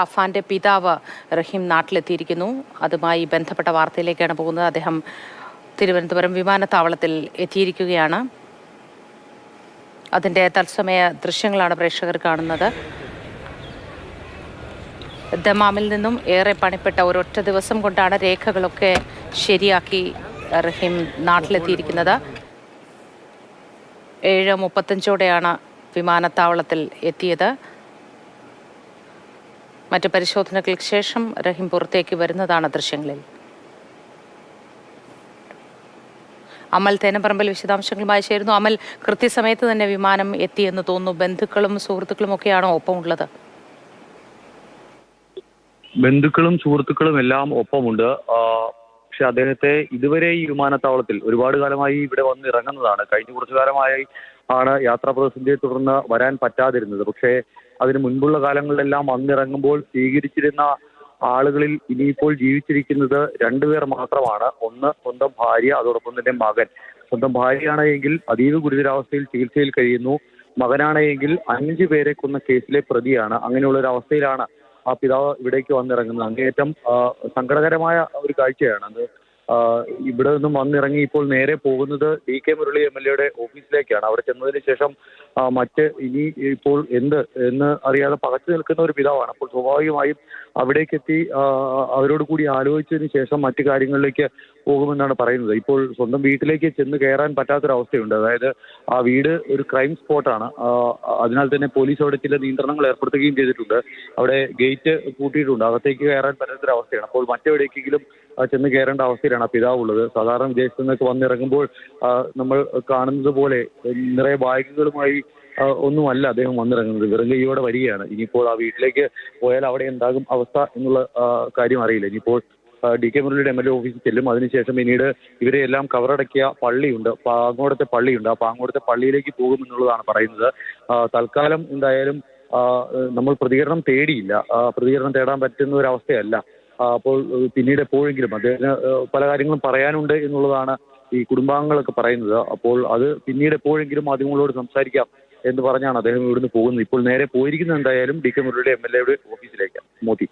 അഫാന്റെ പിതാവ് റഹീം നാട്ടിലെത്തിയിരിക്കുന്നു. അതുമായി ബന്ധപ്പെട്ട വാർത്തയിലേക്കാണ് പോകുന്നത്. അദ്ദേഹം തിരുവനന്തപുരം വിമാനത്താവളത്തിൽ എത്തിയിരിക്കുകയാണ്. അതിന്റെ തത്സമയ ദൃശ്യങ്ങളാണ് പ്രേക്ഷകർ കാണുന്നത്. ദമാമിൽ നിന്നും ഏറെ പണിപ്പെട്ട ഒരൊറ്റ ദിവസം കൊണ്ടാണ് രേഖകളൊക്കെ ശരിയാക്കി റഹീം നാട്ടിലെത്തിയിരിക്കുന്നത്. ഏഴ് മുപ്പത്തഞ്ചോടെയാണ് വിമാനത്താവളത്തിൽ എത്തിയത്. മറ്റ് പരിശോധനകൾക്ക് ശേഷം റഹീം പുറത്തേക്ക് വരുന്നതാണ് ദൃശ്യങ്ങളിൽ. അമൽ തേനപ്പറമ്പിൽ വിശദാംശങ്ങളുമായി ചേരുന്നു. അമൽ കൃത്യസമയത്ത് തന്നെ വിമാനം എത്തിയെന്ന് തോന്നുന്നു. ബന്ധുക്കളും സുഹൃത്തുക്കളും ഒക്കെയാണോ ഒപ്പമുള്ളത്? ബന്ധുക്കളും സുഹൃത്തുക്കളും എല്ലാം ഒപ്പമുണ്ട്. പക്ഷെ അദ്ദേഹത്തെ ഇതുവരെ ഈ വിമാനത്താവളത്തിൽ ഒരുപാട് കാലമായി ഇവിടെ വന്ന് ഇറങ്ങുന്നതാണ്. കഴിഞ്ഞ കുറച്ചു കാലമായി ആണ് യാത്രാ പ്രതിസന്ധിയെ തുടർന്ന് വരാൻ പറ്റാതിരുന്നത്. പക്ഷേ അതിന് മുൻപുള്ള കാലങ്ങളിലെല്ലാം വന്നിറങ്ങുമ്പോൾ സ്വീകരിച്ചിരുന്ന ആളുകളിൽ ഇനിയിപ്പോൾ ജീവിച്ചിരിക്കുന്നത് രണ്ടുപേർ മാത്രമാണ്. ഒന്ന് സ്വന്തം ഭാര്യ അതോടൊപ്പം തന്നെ മകൻ. സ്വന്തം ഭാര്യയാണ് എങ്കിൽ അതീവ ഗുരുതരാവസ്ഥയിൽ ചികിത്സയിൽ കഴിയുന്നു. മകനാണ് എങ്കിൽ അഞ്ചു പേരെ കൊന്ന കേസിലെ പ്രതിയാണ്. അങ്ങനെയുള്ള ഒരു അവസ്ഥയിലാണ് ആ പിതാവ് ഇവിടേക്ക് വന്നിറങ്ങുന്നത്. അങ്ങേയറ്റം സങ്കടകരമായ ഒരു കാഴ്ചയാണ് അത്. ഇവിടെ നിന്നും വന്നിറങ്ങി ഇപ്പോൾ നേരെ പോകുന്നത് D K Murali M L എയുടെ ഓഫീസിലേക്കാണ്. അവിടെ ചെന്നതിന് ശേഷം മറ്റ് ഇനി ഇപ്പോൾ എന്ത് എന്ന് അറിയാതെ പകച്ചു നിൽക്കുന്ന ഒരു പിതാവാണ്. അപ്പോൾ സ്വാഭാവികമായും അവിടേക്കെത്തി അവരോട് കൂടി ആലോചിച്ചതിന് ശേഷം മറ്റു കാര്യങ്ങളിലേക്ക് പോകുമെന്നാണ് പറയുന്നത്. ഇപ്പോൾ സ്വന്തം വീട്ടിലേക്ക് ചെന്ന് കയറാൻ പറ്റാത്തൊരവസ്ഥയുണ്ട്. അതായത് ആ വീട് ഒരു ക്രൈം സ്പോട്ടാണ്. അതിനാൽ തന്നെ പോലീസ് അവിടെ ചില നിയന്ത്രണങ്ങൾ ഏർപ്പെടുത്തുകയും ചെയ്തിട്ടുണ്ട്. അവിടെ ഗേറ്റ് പൂട്ടിയിട്ടുണ്ട്. അകത്തേക്ക് കയറാൻ പറ്റാത്തൊരവസ്ഥയാണ്. അപ്പോൾ മറ്റെവിടേക്കെങ്കിലും ചെന്ന് കയറേണ്ട അവസ്ഥയിലാണ്. ആ പിതാവ് ഉള്ളത് സാധാരണ വിദേശത്ത് നിന്നൊക്കെ വന്നിറങ്ങുമ്പോൾ നമ്മൾ കാണുന്നത് പോലെ നിറയെ ബാഗുകളുമായി ഒന്നുമല്ല അദ്ദേഹം വന്നിറങ്ങുന്നത്. വെറും കൈയോടെ വരികയാണ്. ഇനിയിപ്പോൾ ആ വീട്ടിലേക്ക് പോയാൽ അവിടെ എന്താകും അവസ്ഥ എന്നുള്ള കാര്യം അറിയില്ല. ഇനിയിപ്പോൾ ഡി കെ മുരളിയുടെ എം എൽ എ ഓഫീസിൽ ചെല്ലും. അതിനുശേഷം പിന്നീട് ഇവരെ എല്ലാം കവറടക്കിയ പള്ളിയുണ്ട്. പാങ്ങോടത്തെ പള്ളിയുണ്ട്. ആ പാങ്ങോടത്തെ പള്ളിയിലേക്ക് പോകും എന്നുള്ളതാണ് പറയുന്നത് തൽക്കാലം എന്തായാലും നമ്മൾ പ്രതികരണം തേടിയില്ല. പ്രതികരണം തേടാൻ പറ്റുന്ന ഒരു അവസ്ഥയല്ല. അപ്പോൾ പിന്നീട് എപ്പോഴെങ്കിലും അദ്ദേഹത്തിന് പല കാര്യങ്ങളും പറയാനുണ്ട് എന്നുള്ളതാണ് ഈ കുടുംബാംഗങ്ങളൊക്കെ പറയുന്നത്. അപ്പോൾ അത് പിന്നീട് എപ്പോഴെങ്കിലും മാധ്യമങ്ങളോട് സംസാരിക്കാം എന്ന് പറഞ്ഞാണ് അദ്ദേഹം ഇവിടുന്ന് പോകുന്നത്. ഇപ്പോൾ നേരെ പോയിരിക്കുന്നത് എന്തായാലും ഡി കെ മുരളിയുടെ എം എൽ എയുടെ ഓഫീസിലേക്കാണ് മോത്തി